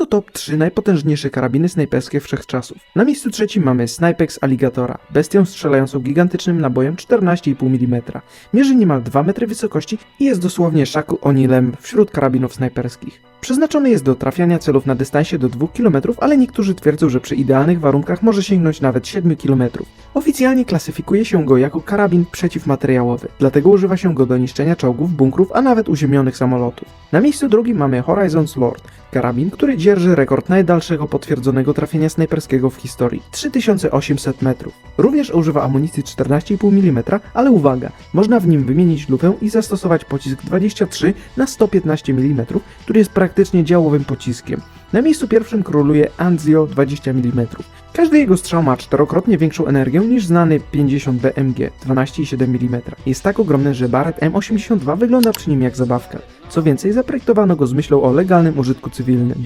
to top 3 najpotężniejsze karabiny snajperskie wszechczasów. Na miejscu trzecim mamy Snipex Alligatora, bestię strzelającą gigantycznym nabojem 14,5 mm. Mierzy niemal 2 metry wysokości i jest dosłownie Shaku Onilem wśród karabinów snajperskich. Przeznaczony jest do trafiania celów na dystansie do 2 km, ale niektórzy twierdzą, że przy idealnych warunkach może sięgnąć nawet 7 km. Oficjalnie klasyfikuje się go jako karabin przeciwmateriałowy, dlatego używa się go do niszczenia czołgów, bunkrów, a nawet uziemionych samolotów. Na miejscu drugim mamy Horizons Lord, karabin, który dzierży rekord najdalszego potwierdzonego trafienia snajperskiego w historii 3800 metrów. Również używa amunicji 14,5 mm, ale uwaga, można w nim wymienić lufę i zastosować pocisk 23 na 115 mm, który jest praktycznie działowym pociskiem. Na miejscu pierwszym króluje Anzio 20 mm. Każdy jego strzał ma czterokrotnie większą energię niż znany 50 BMG 12,7 mm. Jest tak ogromny, że Barrett M82 wygląda przy nim jak zabawka. Co więcej, zaprojektowano go z myślą o legalnym użytku cywilnym.